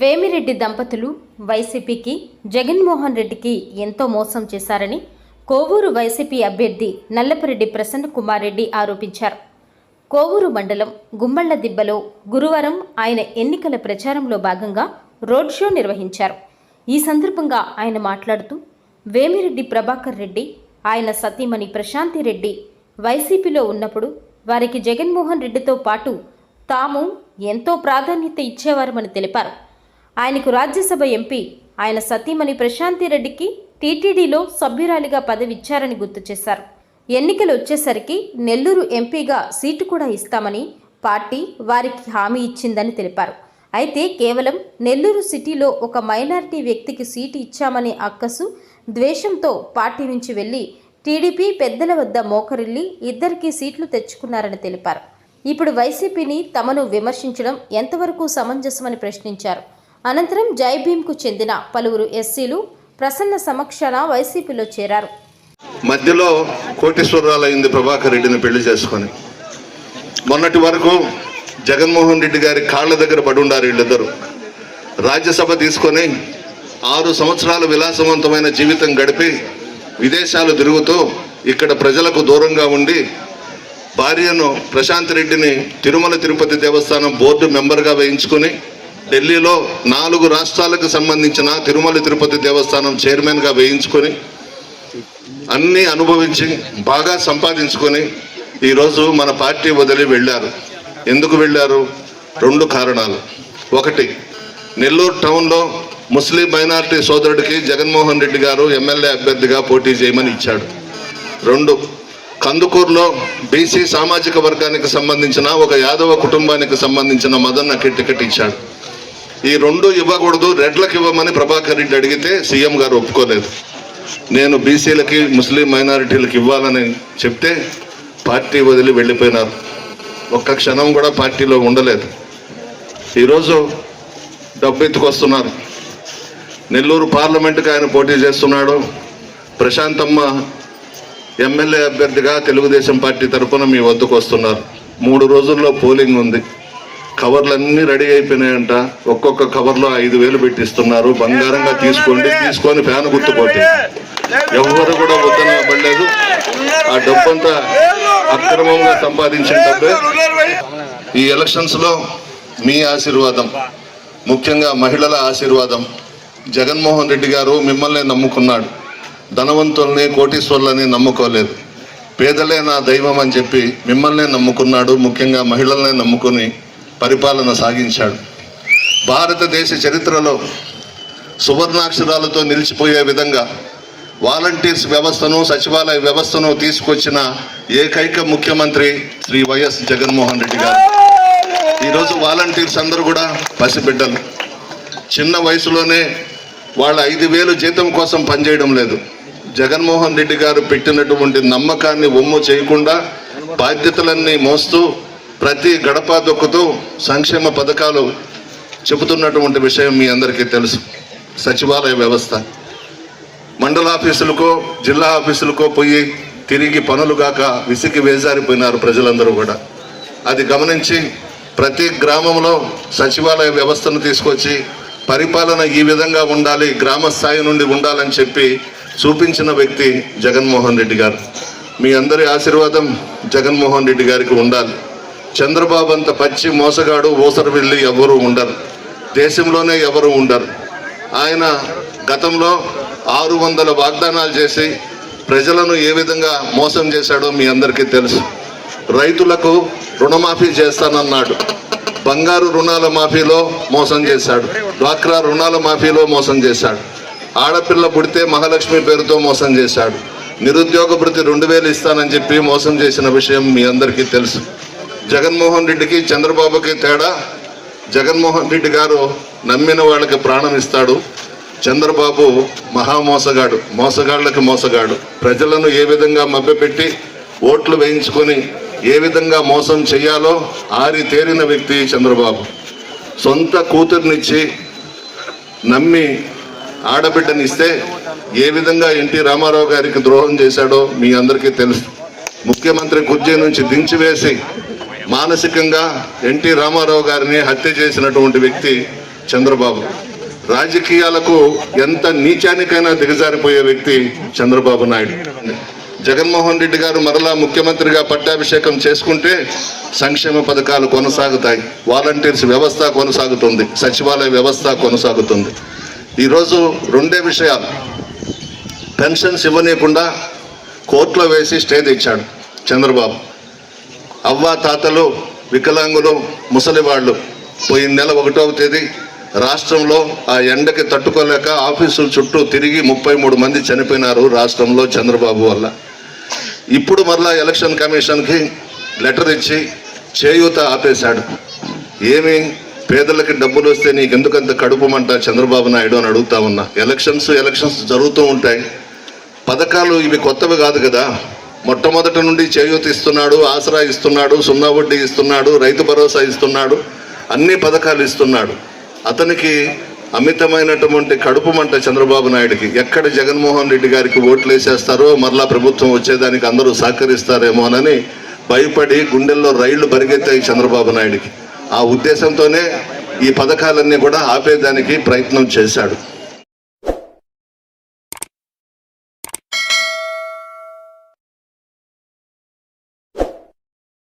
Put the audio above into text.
వేమిరెడ్డి దంపతులు వైసీపీకి జగన్మోహన్ రెడ్డికి ఎంతో మోసం చేశారని కోవూరు వైసీపీ అభ్యర్థి నల్లపరెడ్డి ప్రసన్న కుమార్ రెడ్డి ఆరోపించారు. కోవూరు మండలం గుమ్మళ్ళ దిబ్బలో గురువారం ఆయన ఎన్నికల ప్రచారంలో భాగంగా రోడ్ షో నిర్వహించారు. ఈ సందర్భంగా ఆయన మాట్లాడుతూ వేమిరెడ్డి ప్రభాకర్ రెడ్డి ఆయన సతీమణి ప్రశాంతి రెడ్డి వైసీపీలో ఉన్నప్పుడు వారికి జగన్మోహన్ రెడ్డితో పాటు తాము ఎంతో ప్రాధాన్యత ఇచ్చేవారమని తెలిపారు. ఆయనకు రాజ్యసభ ఎంపీ ఆయన సతీమణి ప్రశాంతి రెడ్డికి టీటీడీలో సభ్యురాలిగా పదవిచ్చారని గుర్తు చేశారు. ఎన్నికలు వచ్చేసరికి నెల్లూరు ఎంపీగా సీటు కూడా ఇస్తామని పార్టీ వారికి హామీ ఇచ్చిందని తెలిపారు. అయితే కేవలం నెల్లూరు సిటీలో ఒక మైనారిటీ వ్యక్తికి సీటు ఇచ్చామనే అక్కసు ద్వేషంతో పార్టీ నుంచి వెళ్ళి టీడీపీ పెద్దల వద్ద మోకరిల్లి ఇద్దరికీ సీట్లు తెచ్చుకున్నారని తెలిపారు. ఇప్పుడు వైసీపీని తమను విమర్శించడం ఎంతవరకు సమంజసమని ప్రశ్నించారు. అనంతరం జైభీంకు చెందిన పలువురు ఎస్సీలు ప్రసన్న సమక్షాన వైసీపీలో చేరారు. మధ్యలో కోటేశ్వరరావు అయింది ప్రభాకర్ రెడ్డిని పెళ్ళి చేసుకొని. మొన్నటి వరకు జగన్మోహన్ రెడ్డి గారి కాళ్ళ దగ్గర పడి ఉండారు వీళ్ళిద్దరు. రాజ్యసభ తీసుకొని ఆరు సంవత్సరాలు విలాసవంతమైన జీవితం గడిపి విదేశాలు తిరుగుతూ ఇక్కడ ప్రజలకు దూరంగా ఉండి భార్యను ప్రశాంత్ రెడ్డిని తిరుమల తిరుపతి దేవస్థానం బోర్డు మెంబర్గా వేయించుకొని ఢిల్లీలో నాలుగు రాష్ట్రాలకు సంబంధించిన తిరుమల తిరుపతి దేవస్థానం చైర్మన్గా వేయించుకొని అన్నీ అనుభవించి బాగా సంపాదించుకొని ఈరోజు మన పార్టీ వదిలి వెళ్ళారు. ఎందుకు వెళ్ళారు? రెండు కారణాలు. ఒకటి నెల్లూరు టౌన్లో ముస్లిం మైనార్టీ సోదరుడికి జగన్మోహన్ రెడ్డి గారు ఎమ్మెల్యే అభ్యర్థిగా పోటీ చేయమని ఇచ్చాడు. రెండు కందుకూరులో బీసీ సామాజిక వర్గానికి సంబంధించిన ఒక యాదవ కుటుంబానికి సంబంధించిన మదన్నకి టికెట్ ఇచ్చాడు. ఈ రెండు ఇవ్వకూడదు రెడ్లకు ఇవ్వమని ప్రభాకర్ రెడ్డి అడిగితే సీఎం గారు ఒప్పుకోలేదు. నేను బీసీలకి ముస్లిం మైనారిటీలకు ఇవ్వాలని చెప్తే పార్టీ వదిలి వెళ్ళిపోయినారు. ఒక్క క్షణం కూడా పార్టీలో ఉండలేదు. ఈరోజు డబ్బు ఎత్తుకొస్తున్నారు నెల్లూరు పార్లమెంటుకి ఆయన పోటీ చేస్తున్నాడు. ప్రశాంతమ్మ ఎమ్మెల్యే అభ్యర్థిగా తెలుగుదేశం పార్టీ తరఫున మీ వద్దకు వస్తున్నారు. మూడు రోజుల్లో పోలింగ్ ఉంది. కవర్లన్నీ రెడీ అయిపోయినాయంట. ఒక్కొక్క కవర్లో ఐదు వేలు పెట్టిస్తున్నారు. బంగారంగా తీసుకోండి తీసుకొని ఫ్యాన్ గుర్తుపోతే ఎవరు కూడా వద్దనబడలేదు ఆ డబ్బంతా అక్రమంగా సంపాదించిన డబ్బే. ఈ ఎలక్షన్స్లో మీ ఆశీర్వాదం ముఖ్యంగా మహిళల ఆశీర్వాదం. జగన్మోహన్ రెడ్డి గారు మిమ్మల్ని నమ్ముకున్నాడు. ధనవంతుల్ని కోటీశ్వర్లని నమ్ముకోలేదు. పేదలే నా దైవం అని చెప్పి మిమ్మల్నే నమ్ముకున్నాడు. ముఖ్యంగా మహిళల్నే నమ్ముకుని పరిపాలన సాగించాడు. భారతదేశ చరిత్రలో సువర్ణాక్షరాలతో నిలిచిపోయే విధంగా వాలంటీర్స్ వ్యవస్థను సచివాలయ వ్యవస్థను తీసుకొచ్చిన ఏకైక ముఖ్యమంత్రి శ్రీ వైఎస్ జగన్మోహన్ రెడ్డి గారు. ఈరోజు వాలంటీర్స్ అందరూ కూడా పసిబిడ్డలు. చిన్న వయసులోనే వాళ్ళ ఐదు వేలు జీతం కోసం పనిచేయడం లేదు. జగన్మోహన్ రెడ్డి గారు పెట్టినటువంటి నమ్మకాన్ని ఒమ్ము చేయకుండా బాధ్యతలన్నీ మోస్తూ ప్రతి గడప దొక్కుతూ సంక్షేమ పథకాలు చెబుతున్నటువంటి విషయం మీ అందరికీ తెలుసు. సచివాలయ వ్యవస్థ. మండల ఆఫీసులకో జిల్లా ఆఫీసులకో పోయి తిరిగి పనులు కాక విసిగి వేజారిపోయినారు ప్రజలందరూ కూడా. అది గమనించి ప్రతి గ్రామంలో సచివాలయ వ్యవస్థను తీసుకొచ్చి పరిపాలన ఈ విధంగా ఉండాలి గ్రామ స్థాయి నుండి ఉండాలని చెప్పి చూపించిన వ్యక్తి జగన్మోహన్ రెడ్డి గారు. మీ అందరి ఆశీర్వాదం జగన్మోహన్ రెడ్డి గారికి ఉండాలి. చంద్రబాబు అంత పచ్చి మోసగాడు ఊసరు వెళ్ళి ఎవరు ఉండరు. దేశంలోనే ఎవరు ఉండరు. ఆయన గతంలో ఆరు వందల వాగ్దానాలు చేసి ప్రజలను ఏ విధంగా మోసం చేశాడో మీ అందరికీ తెలుసు. రైతులకు రుణమాఫీ చేస్తానన్నాడు. బంగారు రుణాల మాఫీలో మోసం చేశాడు. డ్వాక్రా రుణాల మాఫీలో మోసం చేశాడు. ఆడపిల్ల పుడితే మహాలక్ష్మి పేరుతో మోసం చేశాడు. నిరుద్యోగ భృతి రెండు వేలు ఇస్తానని చెప్పి మోసం చేసిన విషయం మీ అందరికీ తెలుసు. జగన్మోహన్ రెడ్డికి చంద్రబాబుకి తేడా? జగన్మోహన్ రెడ్డి గారు నమ్మిన వాళ్ళకి ప్రాణం ఇస్తాడు. చంద్రబాబు మహా మోసగాడు మోసగాళ్ళకి మోసగాడు. ప్రజలను ఏ విధంగా మభ్యపెట్టి ఓట్లు వేయించుకొని ఏ విధంగా మోసం చేయాలో ఆరి తేరిన వ్యక్తి చంద్రబాబు. సొంత కూతుర్నిచ్చి నమ్మి ఆడబిడ్డనిస్తే ఏ విధంగా ఎన్టీ రామారావు గారికి ద్రోహం చేశాడో మీ అందరికీ తెలుసు. ముఖ్యమంత్రి కుర్జీ నుంచి దించివేసి మానసికంగా ఎన్టీ రామారావు గారిని హత్య చేసినటువంటి వ్యక్తి చంద్రబాబు. రాజకీయాలకు ఎంత నీచానికైనా దిగజారిపోయే వ్యక్తి చంద్రబాబు నాయుడు. జగన్మోహన్ రెడ్డి గారు మరలా ముఖ్యమంత్రిగా పట్టాభిషేకం చేసుకుంటే సంక్షేమ పథకాలు కొనసాగుతాయి. వాలంటీర్స్ వ్యవస్థ కొనసాగుతుంది. సచివాలయ వ్యవస్థ కొనసాగుతుంది. ఈరోజు రెండే విషయాలు. పెన్షన్స్ ఇవ్వనీయకుండా కోర్టులో వేసి స్టే తెచ్చాడు చంద్రబాబు. అవ్వ తాతలు వికలాంగులు ముసలివాళ్ళు పోయిన నెల ఒకటవ తేదీ రాష్ట్రంలో ఆ ఎండకి తట్టుకోలేక ఆఫీసుల చుట్టూ తిరిగి ముప్పై మూడు మంది చనిపోయినారు రాష్ట్రంలో చంద్రబాబు వల్ల. ఇప్పుడు మరలా ఎలక్షన్ కమిషన్కి లెటర్ ఇచ్చి చేయూత ఆపేశాడు. ఏమి? పేదలకి డబ్బులు వస్తే నీకు ఎందుకంత కడుపుమంట చంద్రబాబు నాయుడు అని అడుగుతా ఉన్నా. ఎలక్షన్స్ ఎలక్షన్స్ జరుగుతూ ఉంటాయి. పథకాలు ఇవి కొత్తవి కాదు కదా. మొట్టమొదటి నుండి చేయూత ఇస్తున్నాడు ఆసరా ఇస్తున్నాడు సున్నా వడ్డీ ఇస్తున్నాడు రైతు భరోసా ఇస్తున్నాడు అన్ని పథకాలు ఇస్తున్నాడు. అతనికి అమితమైనటువంటి కడుపు మంట చంద్రబాబు నాయుడికి. ఎక్కడ జగన్మోహన్ రెడ్డి గారికి ఓట్లు వేసేస్తారో మరలా ప్రభుత్వం వచ్చేదానికి అందరూ సహకరిస్తారేమోనని భయపడి గుండెల్లో రైళ్ళు పరిగెత్తాయి చంద్రబాబు నాయుడికి. ఆ ఉద్దేశంతోనే ఈ పథకాలన్నీ కూడా ఆపేదానికి ప్రయత్నం చేశాడు.